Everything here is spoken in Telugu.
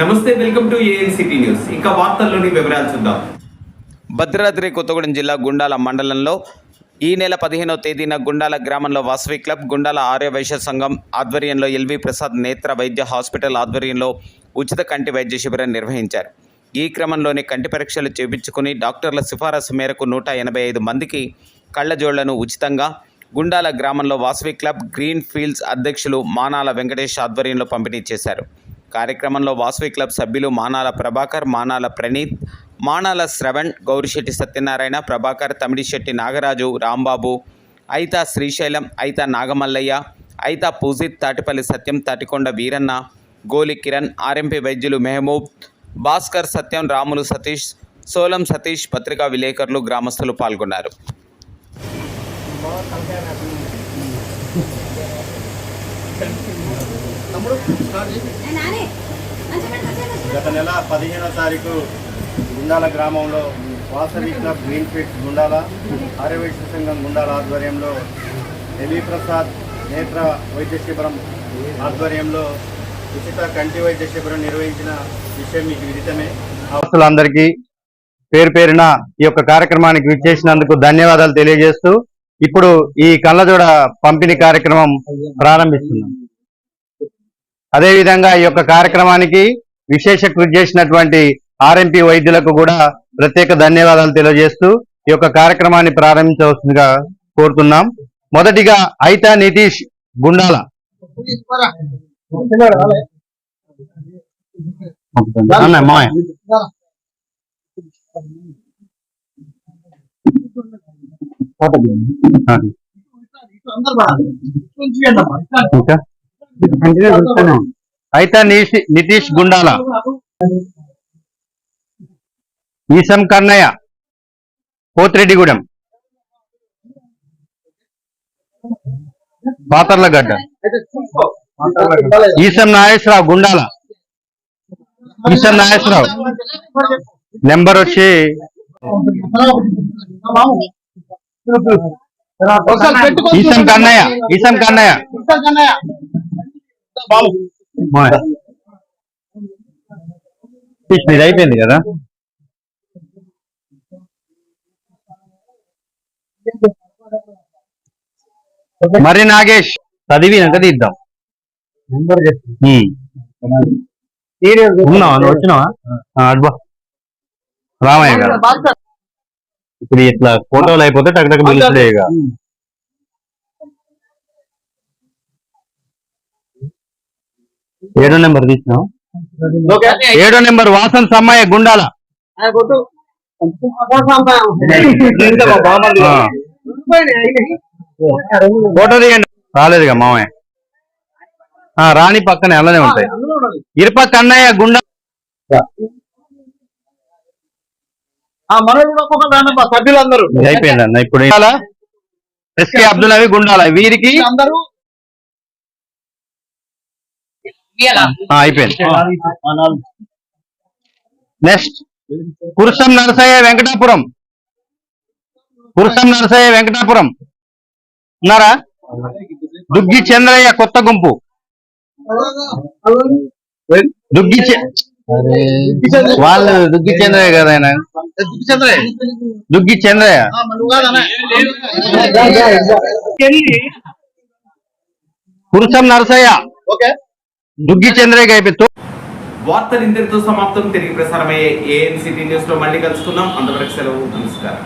నమస్తే వెల్కమ్ టు ఏఎన్సిటీ న్యూస్. వార్తల్లోని వివరాలు చూద్దాం. భద్రాద్రి కొత్తగూడెం జిల్లా గుండాల మండలంలో ఈ నెల పదిహేనవ తేదీన గుండాల గ్రామంలో వాసవి క్లబ్ గుండాల ఆర్యవైశ్య సంఘం ఆధ్వర్యంలో ఎల్వి ప్రసాద్ నేత్ర వైద్య హాస్పిటల్ ఆధ్వర్యంలో ఉచిత కంటి వైద్య శిబిరం నిర్వహించారు. ఈ క్రమంలోనే కంటి పరీక్షలు చేపించుకుని డాక్టర్ల సిఫారసు మేరకు నూట ఎనభై ఐదు మందికి కళ్ళజోళ్ళను ఉచితంగా గుండాల గ్రామంలో వాసవి క్లబ్ గ్రీన్ ఫీల్డ్స్ అధ్యక్షులు మానాల వెంకటేష్ ఆధ్వర్యంలో పంపిణీ చేశారు. కార్యక్రమంలో వాసవి క్లబ్ సభ్యులు మానాల ప్రభాకర్ మానాల ప్రణీత్ మానాల శ్రవణ్ గౌరిశెట్టి సత్యనారాయణ ప్రభాకర్ తమిడిశెట్టి నాగరాజు రాంబాబు ఐతా శ్రీశైలం ఐతా నాగమల్లయ్య ఐతా పూజిత్ తాటిపల్లి సత్యం తాటికొండ వీరన్న గోలి కిరణ్ ఆర్ఎంపీ వైద్యులు మెహమూబ్ భాస్కర్ సత్యం రాములు సతీష్ సోలం సతీష్ పత్రికా విలేకరులు గ్రామస్తులు పాల్గొన్నారు. గత నెల పదిహేనో తారీఖు గుండాల గ్రామంలో వాసవి క్లబ్ గ్రీన్ గుండాల ఆర్యవైశ్య సంఘం గుండాల ఆధ్వర్యంలో ఎల్వి ప్రసాద్ నేత్ర వైద్య శిబిరం ఆధ్వర్యంలో ఉచిత కంటి వైద్య శిబిరం నిర్వహించిన విషయం మీకు విదితమే. అందరికీ పేరు పేరున ఈ యొక్క కార్యక్రమానికి విచ్చేసినందుకు ధన్యవాదాలు తెలియజేస్తూ ఇప్పుడు ఈ కళ్ళజోడ పంపిణీ కార్యక్రమం ప్రారంభిస్తున్నాం. అదేవిధంగా ఈ యొక్క కార్యక్రమానికి విశేష కృషి చేసినటువంటి ఆర్ఎంపీ వైద్యులకు కూడా ప్రత్యేక ధన్యవాదాలు తెలియజేస్తూ ఈ యొక్క కార్యక్రమాన్ని ప్రారంభించవలసిందిగా కోరుతున్నాం. మొదటిగా ఐతా నితీష్ గుండాల. అయితే నితీష్ గుండాల. ఈసం కన్నయ్య పోతిరెడ్డిగూడెం. పాతర్లగడ్డ ఈసం నాగేశ్వరరావు గుండాల. ఈసం నాగేశ్వరరావు. నెంబర్ వచ్చి ఈసం కన్నయ్య ఈసం కన్నయ్య. మీది అయిపోయింది కదా? మరి నాగేష్. చదివినాక తీద్దాం ఉన్నావా? నువ్వు వచ్చినావా? అడ్బా రామయ్య గారు. ఇప్పుడు ఇట్లా ఫోటోలు అయిపోతే టక్ టక్ పిలుస్తుండే ఇక. ఏడో నెంబర్ తీసినావు? ఏడో నెంబర్ వాసన్ సమ్మయ్య గుండాల. ఫోటో తీయండి. రాలేదుగా మామయ్య. రాణి పక్కనే అలానే ఉంటాయి. ఇరుపక్క అన్నయ్య గుండా సభ్యులందరూ. ఇది అయిపోయింది అన్న ఇప్పుడు ఎస్కే అబ్దుల్ నబీ గుండాల. వీరికి అందరూ ఆ, అయిపోయింది. నెక్స్ట్ కురుసం నరసయ్య వెంకటాపురం. కురుసం నరసయ్య వెంకటాపురం. ఉన్నారా? దుగ్గి చంద్రయ్య కొత్త గుంపు. దుగ్గి వాళ్ళు దుగ్గి చంద్రయ్య కదా ఆయన? దుగ్గి చంద్రయ్య? కురుసం నరసయ్య. ఓకే. దుగ్గి చంద్రయ్య అయిపోయి వార్తలు ఇంతటితో సమాప్తం. తిరిగి ప్రసారమయ్యే ఏఎన్సిటీ న్యూస్లో మళ్ళీ కలుసుకుందాం. అంతవరకు సెలవు నమస్కారం.